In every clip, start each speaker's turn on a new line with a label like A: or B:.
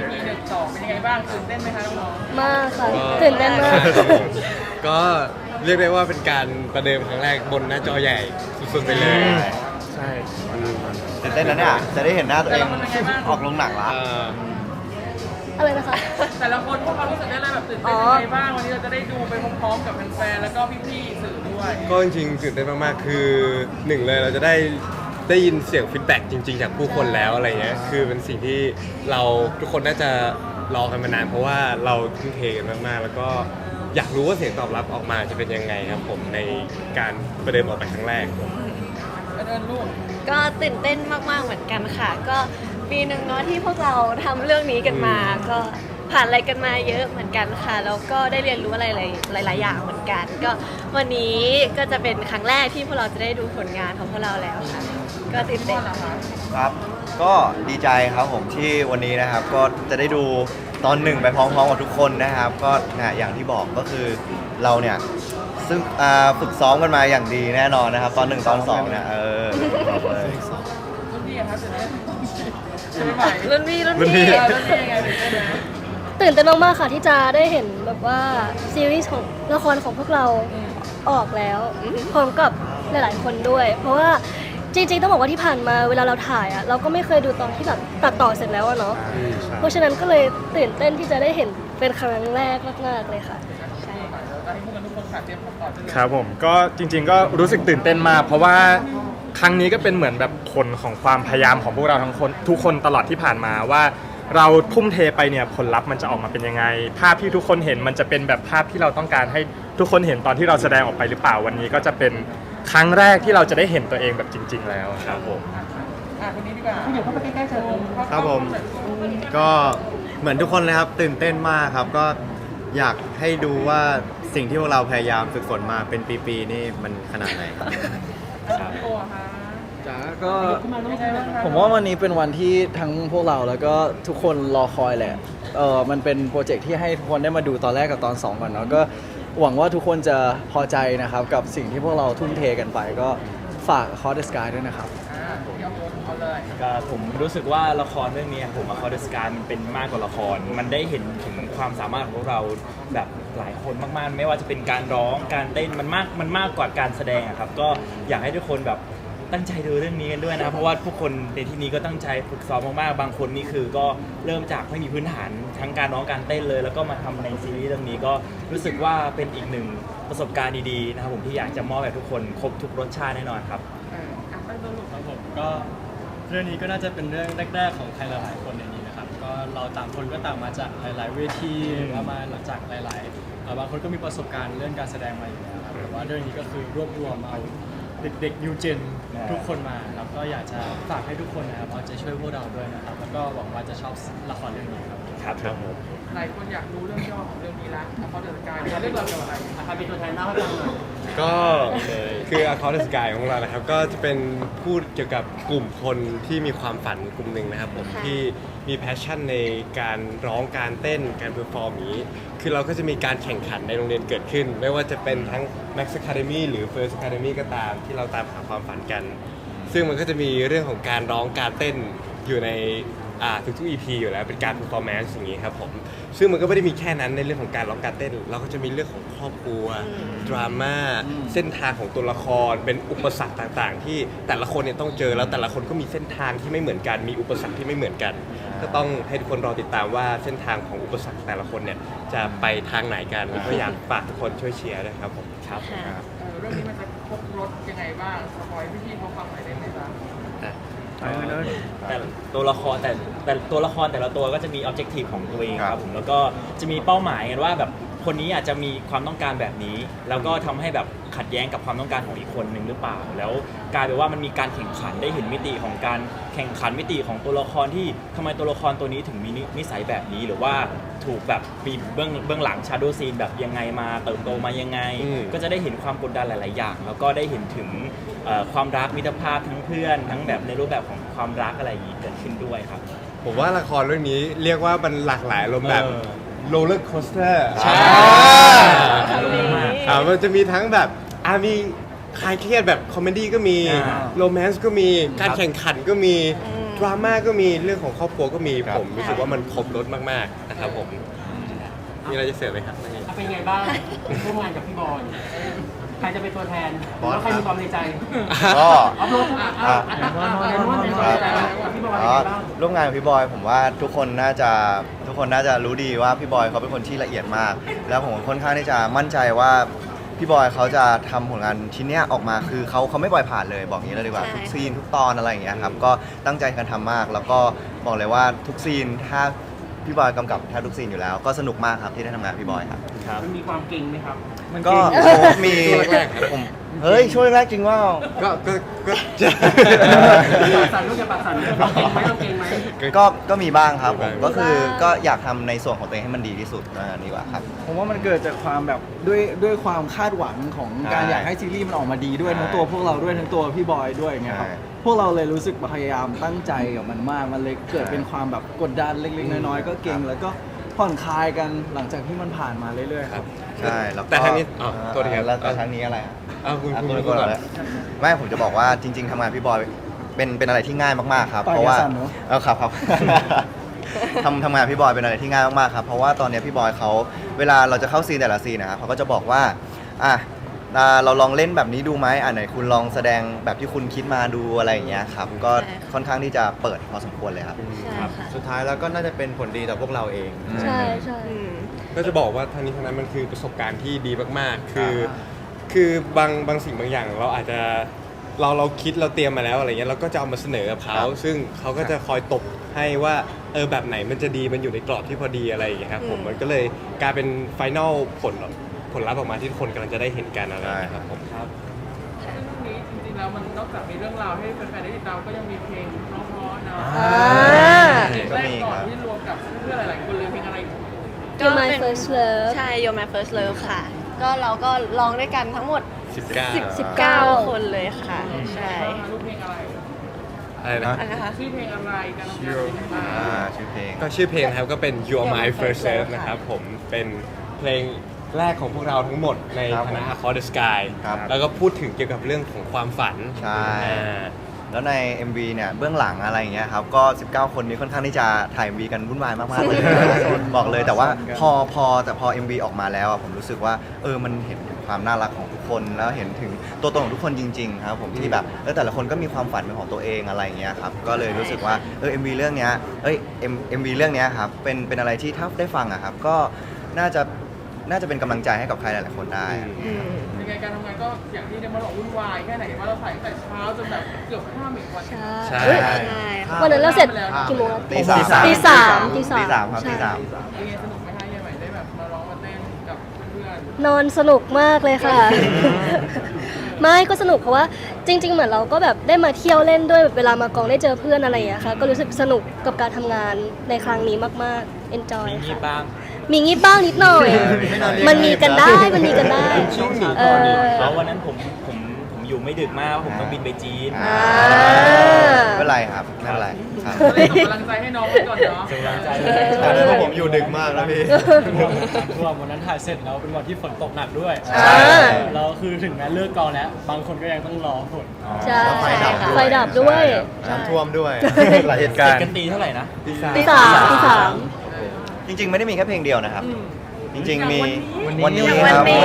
A: EP หนึ่งสองเป็นยังไงบ้างตื่นเต้นไหมคะน้อง
B: มากค่ะ
C: ก็
B: ตื่นเต้นมาก
C: ครับผมก็เรียกได้ว่าเป็นการประเดิมครั้งแรกบนหน้าจอใหญ่สุดๆไปเลย
D: ใช่
E: ตื่นเต้นนะเนี่ยจะได้เห็นหน้าตัวเองออกลงหนังละ
C: เอ่อ
B: อะไรนะคะ
A: ๆแต่ละคนพวกเขารู้สึกได้อะไรแบบตื่นเต้นยังไงบ้างวันนี้เราจะได้ดูไปพร้อมๆกับแฟนๆแล้วก็พี่ๆสื่อด้วย
C: ก็จริงๆตื่นเต้นมากๆคือหนึ่งเลยเราจะได้ ได้ยินเสียงฟีดแบ็กจริงๆ จากผู้คนแล้วอะไรเงี้ยคือเป็นสิ่งที่เราทุกคนน่าจะรอกันมานาน เพราะว่าเราทุ่มเทกันมากๆ แล้วก็อยากรู้ว่าเสียงตอบรับออกมาจะเป็นยังไงครับผมในการประเดิมออกไปครั้งแรก
A: ก็เดินลูก
F: ก็ตื่นเต้นมากๆเหมือนกันค่ะ ก็ปีหนึ่งเนาะที่พวกเราทำเรื่องนี้กันมาก็ผ่านอะไรกันมาเยอะเหมือนกันค่ะแล้วก็ได้เรียนรู้อะไรหลาย ๆ อย่างเหมือนกัน ก็วันนี้ก็จะเป็นครั้งแรกที่พวกเราจะได้ดูผลงานของพวกเราแล้วค่ะ ก็ตื่น
A: พี่
F: เต้
A: ม่อนนเหรอคะ
E: ครับ ก็ดีใจครับผมที่วันนี้นะครับ ก็จะได้ดูตอนหนึ่งไปพร้อมๆกับทุกคนนะครับ ก็นะอย่างที่บอกก็คือเราเนี่ยซึ่งอ่าฝึกซ้อมกันมาอย่างดีแน่นอนนะครับ ตอนหนึ่งตอนสองเนี่ยเออบอกเลย
A: รุ่นพี่อะคะตื่นเต้นจะไม่ไหว
F: รุ่นพี่รุ่น
C: รุ่นพี่
F: พี่
A: เออรุ่นพี่ยังไงตื่นเต้นไหม
B: ตื่นเต้นมากๆค่ะที่จะได้เห็นแบบว่าซีรีส์ของละครของพวกเราออกแล้วพร้อมกับหลายๆคนด้วย เพราะว่า จริงๆ ต้องบอกว่าที่ผ่านมาเวลาเราถ่ายอะเราก็ไม่เคยดูตอนที่แบบตัดต่อเสร็จแล้วอะเนาะเพราะฉะนั้นก็เลยตื่นเต้นที่จะได้เห็นเป็นครั้งแรกมากๆเลยค่ะ
F: ใช่
A: ตอนนี้พวกกันทุกคนขาดเตรียมความพร้อมจะเลย
D: ครับผมก็จริง ๆ ก็รู้สึกตื่นเต้นมากเพราะว่าครั้งนี้ก็เป็นเหมือนแบบผลของความพยายามของพวกเราทั้งคนทุกคนตลอดที่ผ่านมาว่า เราทุ่มเทไปเนี่ยผลลัพธ์มันจะออกมาเป็นยังไง ภาพที่ทุกคนเห็นมันจะเป็นแบบภาพที่เราต้องการให้ทุกคนเห็นตอนที่เราแสดงออกไปหรือเปล่าวันนี้ก็จะเป็น ครั้งแรกที่เราจะได้เห็นตัวเองแบบจริง ๆ แล้วครับผม
A: อะคนนี้ดีกว่าเดี๋ยวเข้าไปใกล้ๆเจอ
G: ครับผม ก็เหมือนทุกคนเลยครับตื่นเต้นมากครับก็อยากให้ดูว่าสิ่งที่พวกเราพยายามฝึกฝนมาเป็นปีๆนี่มันขนาดไหนครับ
A: โอ้ฮะ
H: จ๋าก็
A: เป็นไงบ้างคะ
H: ผมว่าวันนี้เป็นวันที่ทั้งพวกเราแล้วก็ทุกคนรอคอยแหละ เออมันเป็นโปรเจกต์ที่ให้ทุกคนได้มาดูตอนแรกกับตอน2ก่อนเนาะก็ หวังว่าทุกคนจะพอใจนะครับ กับสิ่งที่พวกเราทุ่มเทกันไปก็ฝาก Hot the Sky ด้วยนะครับ
A: อ่าเดี๋ยวเอาเลย
I: ก็ผมรู้สึกว่าละครเรื่องนี้ผมมาคอร์ดสการมันเป็นมากกว่าละคร มันได้เห็นถึงความสามารถของพวกเราแบบหลายคนมากๆ ไม่ว่าจะเป็นการร้องการเต้นมันมากมันมากกว่าการแสดงอะครับ ก็อยากให้ทุกคนแบบ ตั้งใจดูเรื่องนี้กันด้วยนะ เพราะว่าทุกคนในที่นี้ก็ตั้งใจฝึกซ้อมมากๆ บางคนนี่คือก็เริ่มจากไม่มีพื้นฐานทั้งการร้องการเต้นเลย แล้วก็มาทำในซีรีส์เรื่องนี้ก็รู้สึกว่าเป็นอีกหนึ่งประสบการณ์ดีๆนะครับผมที่อยากจะมอบให้ทุกคนครบทุกรสชาติแน่นอนครับ
A: เอออะตั้งตัวลูก
J: ครับผมก็เรื่องนี้ก็น่าจะเป็นเรื่องแรก ๆ ของใครหลายๆคนในนี้นะครับก็เราต่างคนก็ต่างมาจากหลาย ๆ เวทีหรือว่ามาหลังจากหลายๆบางคนก็มีประสบการณ์เรื่องการแสดงมาอยู่แล้วครับแต่ว่าเรื่องนี้ก็คือรวบรวมเอา เด็กๆ new gen ทุกคนมาครับก็อยากจะฝากให้ทุกคนนะครับเอาใจช่วยพวกเราด้วยนะครับแล้วก็หวังว่าจะชอบละครเรื่องนี้ครับ
I: ครับครับผม
A: หลายคนอยากรู้เรื่องย่อของเรื่องนี้ละเขาเดินกายเรื่องเราวเกี่ยวกับอะไรใครเป็นตัวแทนเล่าให้ฟังหน่อย
C: ก็คือ Across the Sky ของเรานะครับ ก็จะเป็นพูดเกี่ยวกับกลุ่มคนที่มีความฝันกลุ่มหนึ่งนะครับผม
F: ค่ะ
C: ที่มีแพชชั่นในการร้องการเต้นการเพอร์ฟอร์มอย่างนี้ คือเราก็จะมีการแข่งขันในโรงเรียนเกิดขึ้น ไม่ว่าจะเป็นทั้ง Max Academy หรือ First Academy ก็ตามที่เราตามหาความฝันกัน ซึ่งมันก็จะมีเรื่องของการร้องการเต้นอยู่ในอ่าทุกๆ EP อยู่แล้วเป็นการ performance อย่างนี้ครับผม ซึ่งมันก็ไม่ได้มีแค่นั้นในเรื่องของการร้องการเต้น เราก็จะมีเรื่องของครอบครัวดราม่าเส้นทางของตัวละคร เป็นอุปสรรคต่างๆ ที่แต่ละคนเนี่ยต้องเจอแล้วแต่ละคนก็มีเส้นทางที่ไม่เหมือนกัน มีอุปสรรคที่ไม่เหมือนกัน ก็ต้องให้ทุกคนรอติดตามว่าเส้นทางของอุปสรรคแต่ละคนเนี่ยจะไปทางไหนกันแล้วก็อยากฝากทุกคนช่วยเชียร์ด้วยครับผม
I: ครับ
F: ค่ะ
A: เออเรื่องนี้มันจะครบรถยังไงบ้างสปอยพี่ๆเขาฟังหน่อยได้ไหม จ๊ะ
I: แต่ตัวละครแต่แต่ตัวละครแต่ละตัวก็จะมีออบเจกตีฟของตัวเองค
E: ครั
I: รับบผมแล้วก็จะมีเป้าหมายกันว่าแบบ คนนี้อาจจะมีความต้องการแบบนี้ แล้วก็ทำให้แบบขัดแย้งกับความต้องการของอีกคนหนึ่งหรือเปล่า แล้วกลายเป็นว่ามันมีการแข่งขันได้เห็นมิติของการแข่งขันมิติของตัวละครที่ทำไมตัวละครตัวนี้ถึงมีนินิสัยแบบนี้หรือว่าถูกแบบมีเบื้องเบื้องหลังชาโดซีนแบบยังไงมาเติบโตมายังไง
C: อืม
I: ก็จะได้เห็นความกดดันหลาย ๆ อย่าง แล้วก็ได้เห็นถึงเอ่อความรักมิตรภาพทั้งเพื่อน ทั้งแบบในรูปแบบของความรักอะไรอย่างนี้เกิดขึ้นด้วยครับ
C: ผมว่าละครเรื่องนี้เรียกว่ามันหลากหลายอารมณ์แบบ
I: เออ
C: โรลเลอร์โคสเตอร์
I: ใช่
F: อารมณ์มาก
C: อ่ามันจะมีทั้งแบบอ่ามีคลายเครียดแบบคอมเมดี้ก็มี
I: อ่า
C: โรแมนต์ก็มีการแข่งขันก็มีดราม่าก็มีเรื่องของครอบครัวก็มี
E: ครับ
C: ผมรู้สึกว่ามันครบรถมากๆนะครับผมมีอะไรจะเสริมไหมครับเรื่องนี้
K: เป็นไงบ้างร่วมงานกับพี่บอย ใครจะเป็นตัวแทน
E: บอส
K: แล้วใครมีความในใจ
E: ก็
K: อัพโหลดอะอะอะอะอะอะร่วมเป็นตัวแทนกับพี่บอยเป็น
E: อ๋อ
K: ไงบ้าง
E: ร่วมงานกับพี่บอยผมว่าทุกคนน่าจะทุกคนน่าจะรู้ดีว่าพี่บอยเขาเป็นคนที่ละเอียดมาก แล้วผมค่อนข้างที่จะมั่นใจว่าพี่บอยเขาจะทำผลงานชิ้นเนี้ยออกมาคือเขาเขาไม่ปล่อยผ่านเลยบอกอย่างนี้เลยดีกว่า
F: ใช่
E: ทุกซีนทุกตอนอะไรอย่างเงี้ยครับก็ตั้งใจกันทำมาก แล้วก็บอกเลยว่าทุกซีนถ้า พี่บอยกำกับแทบทุกซีนอยู่แล้ว ก็สนุกมากครับที่ได้ทำงานกับพี่บอยครับ
K: มันมีความเก่งไหมครับ
E: ก็โอ้โหมีผมเฮ้ยช่วยแรกจริงว่า
C: ก็ก็ก็จะ
K: ปากสั่นลูกจะปากสั่นต้องเก่งไหมต้องเก่งไหม
E: ก็ก็มีบ้างครับผม
C: มีบ้าง
E: ก็คือก็อยากทำในส่วนของตัวเองให้มันดีที่สุดอ่าดีกว่าครับ
H: ผมว่ามันเกิดจากความแบบด้วยด้วยความคาดหวังของการ
E: ใช่
H: อยากให้ซีรีส์มันออกมาดีด้วย
E: ใช่
H: ทั้งตัวพวกเราด้วยทั้งตัวพี่บอยด้วยอย่างเงี้ยครับ
E: ใช่
H: พวกเราเลยรู้สึกพยายามตั้งใจกับมันมาก มันเลยเกิดเป็นความแบบกดดันเล็กๆ น้อยๆ ก็เก่ง แล้วก็ผ่อนคลายกันหลังจากที่มันผ่านมาเรื่อยๆครับ
E: ใช่แล้วก็
C: แต่ทางนี้อ๋อโทษทีครับ
E: แล้วแล้วทางนี้อะไรอะ
C: อ้าวคุณ
E: อะ
C: คุณ
E: คุณ
C: คุณ
E: ก่
C: ก่
E: อ
C: อนน
E: เลยไม่ผมจะบอกว่าจริง ๆทำงานพี่บอยเป็นเป็นอะไรที่ง่ายมากๆครับ
H: ปาก
E: เพราะว่า
H: อย่าสั่นเนอะ
E: เออครับครับ ทำทำงานพี่บอยเป็นอะไรที่ง่ายมากๆครับเพราะว่าตอนเนี้ยพี่บอยเขาเวลาเราจะเข้าซีนแต่ละซีนนะครับเขาก็จะบอกว่าอะ อ่าเราลองเล่นแบบนี้ดูไหมอ่าไหนคุณลองแสดงแบบที่คุณคิดมาดูอะไรอย่างเงี้ยครับ ก็
F: ใช่ค่ะ
E: ค่อนข้างที่จะเปิดพอสมควรเลยครับ
F: ใช่ค่ะ
G: สุดท้ายแล้วก็น่าจะเป็นผลดีต่อพวกเราเอง
B: ใช่ใช่
F: อืม
C: ก็จะบอกว่าทางนี้ทางนั้นมันคือประสบการณ์ที่ดีมากๆ คือ คือบางบางสิ่งบางอย่างเราอาจจะเราเราคิดเราเตรียมมาแล้วอะไรเงี้ยเราก็จะเอามาเสนอกับเขา
E: ครับ
C: ซึ่งเขาก็จะคอยตบให้ว่าเออแบบไหนมันจะดีมันอยู่ในกรอบที่พอดีอะไรอย่างเงี้ยครับผม
F: อืม
C: มันก็เลยกลายเป็นไฟนอลผล ผลลัพธ์ออกมาที่ทุกคนกำลังจะได้เห็นกันอะไรอย่างเงี้ยครับผม
A: ซึ่งเรื่องนี้จริงๆแล้วมันนอกจากมีเรื่องราวให้แฟนๆได้ติดตามก็ยังมีเพลงเพราะๆเนาะ
B: อ่า
A: เพลงแรกก่อนที่รวมกับเพื่อนๆหลายๆคนเลยเพลงอะไร
B: You're my first love
F: ใช่ You're my first love ค่ะ ก็เราก็ร้องด้วยกันทั้งหมด
C: 19
F: 19 คนเลยค่ะ ใช่
A: รูปเพลงอะไร
C: อะไรนะ
F: อะไรนะคะ
A: ชื่อเพลงอะไรการทำงานเป็นยังไงบ้าง
E: อ่าชื่อเพลง
C: ก็ชื่อเพลงนะครับก็เป็น You're My
F: You're My
C: First
F: First
C: Love
F: Love
C: นะครับผมเป็นเพลง แรกของพวกเราทั้งหมดใน
E: ครับ
C: คณะ Across the Sky
E: ครับ
C: แล้วก็พูดถึงเกี่ยวกับเรื่องของความฝัน
E: ใช่
C: อ่า
E: แล้วใน MV เนี่ยเบื้องหลังอะไรอย่างเงี้ยครับก็ 19 คนนี้ค่อนข้างที่จะถ่าย MV กันวุ่นวายมากๆเลย บอกเลยแต่ว่าพอพอแต่พอ MV ออกมาแล้วอะผมรู้สึกว่าเออมันเห็นถึงความน่ารักของทุกคนแล้วเห็นถึงตัวตนของทุกคนจริงๆครับผมที่แบบเออแต่ละคนก็มีความฝันเป็นของตัวเองอะไรอย่างเงี้ยครับก็เลยรู้สึกว่าเออ MV เรื่องเนี้ยเอ้ย M MV เรื่องเนี้ยครับเป็นเป็นอะไรที่ถ้าได้ฟังอะครับก็น่าจะ น่าจะเป็นกำลังใจให้กับใครหลายๆคนได้อะ
F: อืม
A: ยังไงการทำงานก็อย่างที่เดมอนบอกวุ่นวายแค่ไหนว่าเราถ่ายตั้งแต่เช้าจนแบบเกือบห้าหมื่นวัน
B: ใช่
C: ใช่
B: เฮ้ย
F: ใช่ค่ะ
B: วันนั้นเราเสร็จกี่โมง
E: ตีสาม
B: ตีสามตีสาม
E: ตีสามครับ
B: ใช่
E: ตีสาม
A: ยังไงสนุกไหมคะยังไงได้แบบมาร้องมาเต้นกับเพื่อน
B: นอนสนุกมากเลยค่ะ ไม่ก็สนุกเพราะว่าจริง ๆ เหมือนเราก็แบบได้มาเที่ยวเล่นด้วยแบบเวลามากองได้เจอเพื่อนอะไรอย่างเงี้ยค่ะ ก็รู้สึกสนุกกับการทำงานในครั้งนี้มากๆ enjoy
I: มีงีบ
B: ค่ะ
I: บ้าง
B: มีงีบบ้างนิดหน่อย มันมีกันได้มันมีกันได้
I: ช่วงหนี
B: เอ
I: ก่อนนี่
B: อ
I: แล้ววันนั้นผมผมผมอยู่ไม่ดึกมากผมต้องบินไปจีน
E: อ่า ไม่เป็นไรครับไม่เป็นไรครับ
A: ก็เลยส่งกำลังใจให้น้องไว้ก่อนเนาะ
I: ส่งกำลังใจ
G: ตอนนั้นพวกผมอยู่ดึกมากแล้วพี่
J: รวมวันนั้นถ่ายเสร็จแล้วเป็นวันที่ฝนตกหนักด้วย
B: อ่า
J: แล้วคือถึงแม้เลิกกองแล้ว บางคนก็ยังต้องรอฝน
B: ใช่
G: แล้วไฟดับด้วย
B: ไฟดับด้วย
G: น้ำท่วมด้วย หลายเหตุการ
I: เสร็จ
G: ณ์
I: กันตีเท่าไหร่นะ
B: ตีสามตีสาม
E: จริง ๆ ไม่ได้มีแค่เพลงเดียวนะครับ จริง ๆ มี
G: วันนี้
E: วันนี้
F: วัน
E: ครับ
F: นี้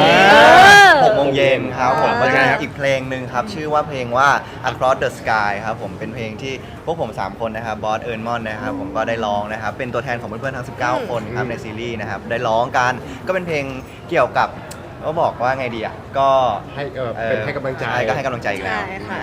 E: หกโมงเย็นครับผม
B: อ่า
E: ก็จะมีอีกเพลงหนึ่งครับ ชื่อว่าเพลงว่า Across the Sky ครับผมเป็นเพลงที่พวกผม 3 คนนะครับบอสเอิร์นมอนนะครับผมก็ได้ร้องนะครับ เป็นตัวแทนของเพื่อนๆทั้ง 19 คนครับในซีรีส์นะครับ ได้ร้องกันก็เป็นเพลงเกี่ยวกับก็บอกว่าไงดีอะก็
C: ให้เออเป็นให้กำลังใจ
E: ช่ก็ให้กำลังใจอีกแล้ว
F: ใช่ค่ะ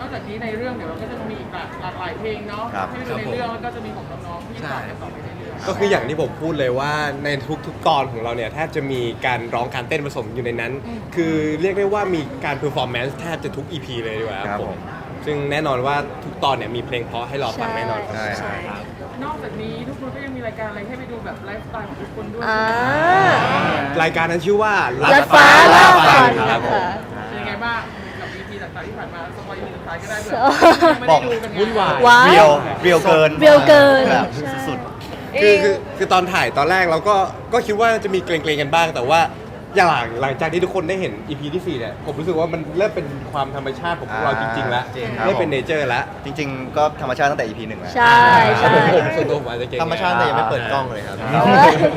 A: นอกจากนี้ในเรื่องเดี๋ยวเราก็จะมีอีกหลากหลายเพลงเนาะ
E: ครับ
A: ที่ไปดูในเรื่องแล้วก็จะมีของน้องๆที่ต่อกันต่อไปในเรื่อง
C: ก็คืออย่างที่ผมพูดเลยว่าในทุกๆตอนของเราเนี่ยแทบจะมีการร้องการเต้นผสมอยู่ในนั้น คือเรียกได้ว่ามีการเพอร์ฟอร์แมนซ์แทบจะทุก EP เลยดีกว่า
E: ครับ
C: ผ
E: ผม ม
C: ซึ่งแน่นอนว่าทุกตอนเนี่ยมีเพลงเพราะให้เราฟังแน่นอน
E: ใช่
F: ใช่
A: นอกจากนี้ทุกคนก็ยังมีรายการอะไรให้ไปดูแบบไลฟ์สไตล์ของทุกคนด้วย
B: อ่า
C: รายการนั้นชื่อว่า
B: ลัดฟ้าล่าฝัน
C: ครับผม
B: ค่ะ
A: เป็นยังไงบ้างกับ EP ต่างๆที่ผ่านมาสปอยล์สุดท้ายก็ได้เผื่
B: อ๋
A: อ
B: อ
A: ไม่ได้ดูกันไง
I: วุ่นวาย
B: ว้าว
E: เรียวเรียวเกิน
B: เรียวเกิน
E: แบบ
B: ใช่
E: สุด
C: คือคือคือตอนถ่ายตอนแรกเราก็ก็คิดว่าจะมีเกรงๆกันบ้าง แต่ว่าพอย่างหลังหลังจากที่ทุกคนได้เห็น EP ที่ 4 เนี่ย ผมรู้สึกว่ามันเริ่มเป็นความธรรมชาติของพวกเราจริงๆแล้ว
E: จริงครับ
C: เริ่มเป็นเนเจอร์แล้ว
E: จริง ๆ ก็ธรรมชาติตั้งแต่ EP หนึ่งแล้ว
B: ใช่ใช่
C: ผมส่วนตัวผมอาจจะเก่ง
G: ธรรมชาติแต่ยังไม่เปิดกล้องเลยครับ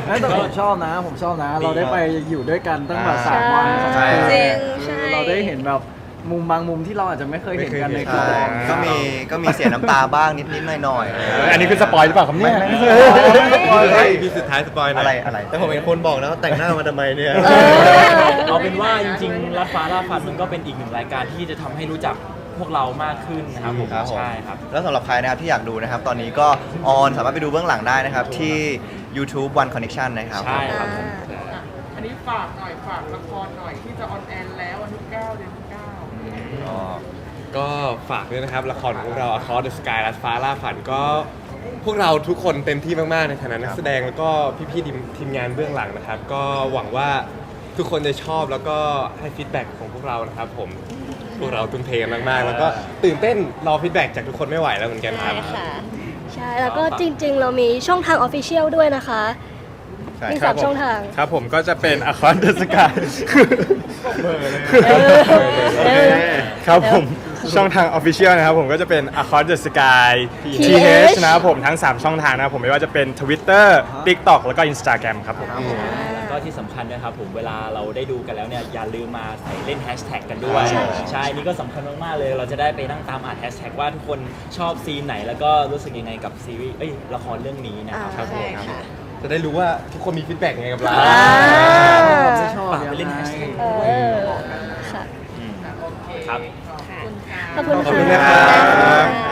H: เอ้ยแต่ผมชอบนะ ผมชอบนะ เราได้ไปอยู่ด้วยกันตั้งแบบสามวัน
B: ใช่
F: จริงใช่
H: เราได้เห็นแบบ มุมบางมุมที่เราอาจจะไม่เคยเห็นกันในกอ
E: ใช่
H: ง
E: ก็มีก็มีเสียน้ำตาบ้างนิดๆหน่อยๆ
D: อันนี้คือสปอยหรือเปล่าครับเนี่ย
E: ไม่ไม่
C: เฮ้ย EP สุดท้ายสปอยหน่อย
E: อะไรอะไร
G: แต่ผมเห็นคนบอกนะว่าแต่งหน้ามาทำไมเนี่ย
B: เออ
I: เอาเป็นว่าจริงๆลัดฟ้าล่าฟันมันก็เป็นอีกหนึ่งรายการที่จะทำให้รู้จักพวกเรามากขึ้นนะครับผม
E: ครับผม
I: ใช่ครับ
E: แล้วสำหรับใครนะครับที่อยากดูนะครับ ตอนนี้ก็ออนสามารถไปดูเบื้องหลังได้นะครับ ที่ YouTube One Connection นะครับ
I: ใช่ครับผม
A: อะอันนี้ฝากหน่อยฝากละครหน่อยที่จะออนแอร์แล้ววันที่9เดือนที่9
E: อ๋อ
C: ก็ฝากด้วยนะครับ ละครของเรา Across the Sky ลัดฟ้าล่าฝันก็ พวกเราทุกคนเต็มที่มาก ๆ ในฐานะนักแสดงแล้วก็พี่ๆทีมทีมงานเบื้องหลังนะครับ ก็หวังว่าทุกคนจะชอบแล้วก็ให้ฟีดแบ็กของพวกเรานะครับผม พวกเราทุ่มเทกันมาก ๆ แล้วก็ตื่นเต้นรอฟีดแบ็กจากทุกคนไม่ไหวแล้วเหมือนกันค
F: ใช่
C: รับ
F: ค่ะ
B: ใช่ แล้วก็จริงๆ เรามีช่องทางออฟฟิเชียลด้วยนะคะ
E: ใช่
B: มี
D: ครั
B: สา
D: บ
B: ม
D: ผม
B: ช่องทาง
D: ครับผมก็จะเป็น a c o n t the Sky
B: เออเออ
D: ครับผมช่องทาง Official นะครับผมก็จะเป็น a c o n t the Sky
B: TH
D: TH นะครับผมทั้ง 3 ช่องทางนะครับผมไม่ว่าจะเป็น Twitter TikTok แล้วก็ Instagram ครับผม
I: แล้วก็ที่สำคัญนะครับผมเวลาเราได้ดูกันแล้วเนี่ยอย่าลืมมาใส่เล่นแฮชแท็กกันด้วย
B: ใช่
I: ใช่นี่ก็สำคัญมากๆเลย เราจะได้ไปนั่งตามอ่านแฮชแท็กว่าทุกคนชอบซีนไหนแล้วก็รู้สึกยังไงกับซีรีส์เอ้ยละครเรื่องนี้นะ
B: อ่า
I: ครับ
B: ใช่ค่ะ
C: จะได้รู้ว่าทุกคนมีฟีดแบ็กยังไงกับเรา
B: อ่า
H: ไม่ชอบ
I: ฝากไปเล่นแฮชแท็ก
B: เออค่ะ
I: อืมครับ
B: ขอบคุณ
C: ขอบคุณ
B: ค่ะ
C: นะครับ